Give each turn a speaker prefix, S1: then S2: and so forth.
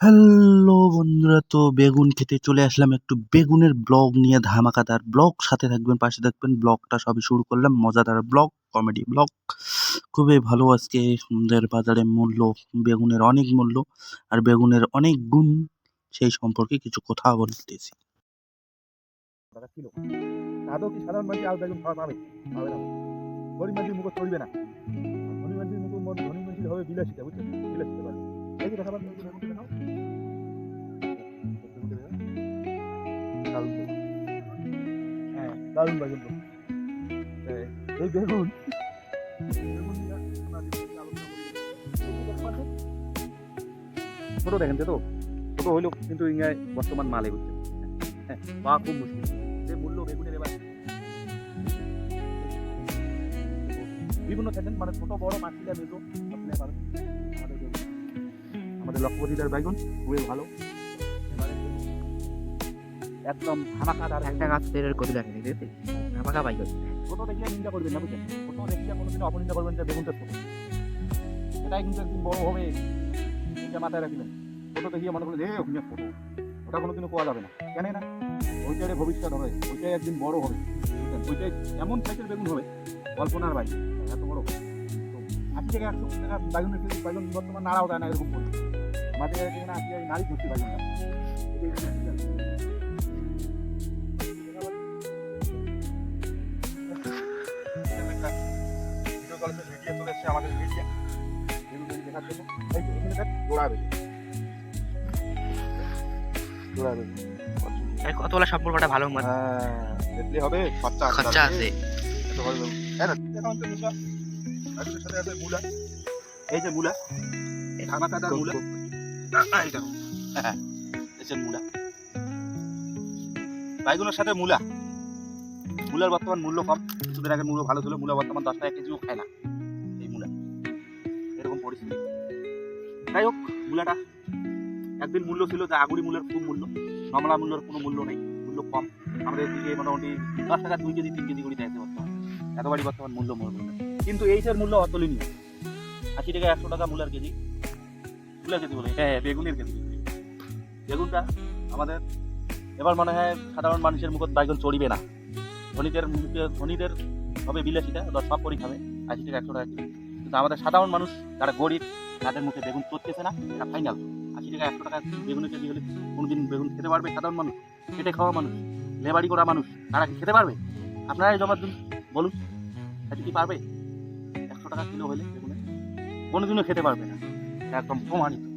S1: Hello বন্ধুরা, তো বেগুন খেতে চলে আসলাম একটু বেগুনের ব্লগ নিয়ে ধামাকাদার ব্লগ। সাথে থাকবেন, পাশে থাকবেন, ব্লগটা সবই শুরু করলাম। মজাদার ব্লগ, কমেডি ব্লগ। খুবই ভালো আজকে আমাদের বাজারে মূল্য, বেগুনের অনেক মূল্য আর বেগুনের অনেক গুণ, সেই সম্পর্কে কিছু কথা বলতেছি।
S2: হবে বিলাসিতা, বুঝছেন? বিলাসিতা যে এই যে দেখতে পাচ্ছেন? ছোট দেখেন তো ছোট হইলেও কিন্তু ইঙ্গায় বর্তমান মালে বুঝছেন হ্যাঁ পাওয়া খুব মুশকিল। যে মূল্য বেগুনের এবার। বিভিন্ন থাকেন মানে ছোট বড় মাছিলা মেজো আপনি আমাদের বেগুন। আমাদের লক্ষ্মীদার বেগুন খুবই ভালো। একদম ধামাকাদার
S3: একটা গাছ কবিতা নিয়ে দিতে আমাকে পাই করছে
S2: ছোট দেখিয়ে নিন্দা করবেন, না বুঝছেন ছোট দেখিয়ে কোনোদিন অপনিন্দা করবেন যে বেগুনটা ছোট এটাই কিন্তু একদিন বড় হবে, এটা মাথায় রাখবেন। ছোট দেখিয়ে মনে করলেন এ, ওখানে ছোট ওটা কোনোদিনও পাওয়া যাবে না। কেন না? ওইটারে ভবিষ্যৎ হবে, ওইটাই একদিন বড় হবে। ওইটাই এমন সাইজের বেগুন হবে, কল্পনার বাইরে। এত বড়। তো আশি টাকা, একশো টাকা বেগুনের কেজি বেগুন বর্তমান নাড়াও দেয় না, এরকম করে। আমাদের এখানে আশি টাকা নাড়ি ধরছি বেগুনটা ভিডিও কলেজে ভিডিও চলে এসছে আমাদের ভিডিও দেখার জন্য। এই তো এখানে দেখ জোড়া বেগুন জোড়া বেগুন
S3: কতগুলো সম্পর্কটা ভালো মত।
S2: হ্যাঁ দেখলে হবে খরচা
S3: খরচা আছে
S2: এত বড় হ্যাঁ এখন তো মূলা বেগুনের সাথে আছে মূলা এই যে মূলা মূলা এই হ্যাঁ এই যে মূলা বাইগুনের সাথে মূলা মূলার বর্তমান মূল্য কম কিছুদিন আগে মূল্য ভালো ছিল মূলা বর্তমান দশ টাকা কেজিও খায় না এই মূলা। এরকম পরিস্থিতি। যাই হোক, মূলাটা একদিন মূল্য ছিল, যে আগুড়ি মূলের খুব মূল্য, কমলা মূল্যের কোনো মূল্য নেই, মূল্য কম। আমাদের দিকে মোটামুটি দশ টাকা দুই কেজি, তিন কেজি করে দিয়েছে বর্তমান। এতবারই বর্তমান মূল্য মূল্য। কিন্তু এইটার মূল্য অতুলনীয়। আশি টাকা, একশো টাকা মূলার কেজি। মূলার কেজি বলে হ্যাঁ বেগুনের কেজি। বেগুনটা আমাদের, এবার মনে হয় সাধারণ মানুষের মুখত বাইগুন চড়িবে না। ধনীদের মুখে ধনীদের হবে বিলাসিতা ওরা সব করে খাবে, আশি টাকা, একশো টাকা কেজি। কিন্তু আমাদের সাধারণ মানুষ যারা গরিব, তাদের মুখে বেগুন চড়তেছে না, এটা ফাইনাল আশি টাকা, একশো টাকা বেগুনের কেজি হলে কোনোদিন বেগুন খেতে পারবে সাধারণ মানুষ খেটে খাওয়া মানুষ, লেবারি করা মানুষ, তারা কি খেতে পারবে? আপনারাই জমা দিন বলুন, এটা কি পারবে? একশো টাকা কিলো হলে বেগুনে কোনোদিনও খেতে পারবে না একদম প্রমাণিত।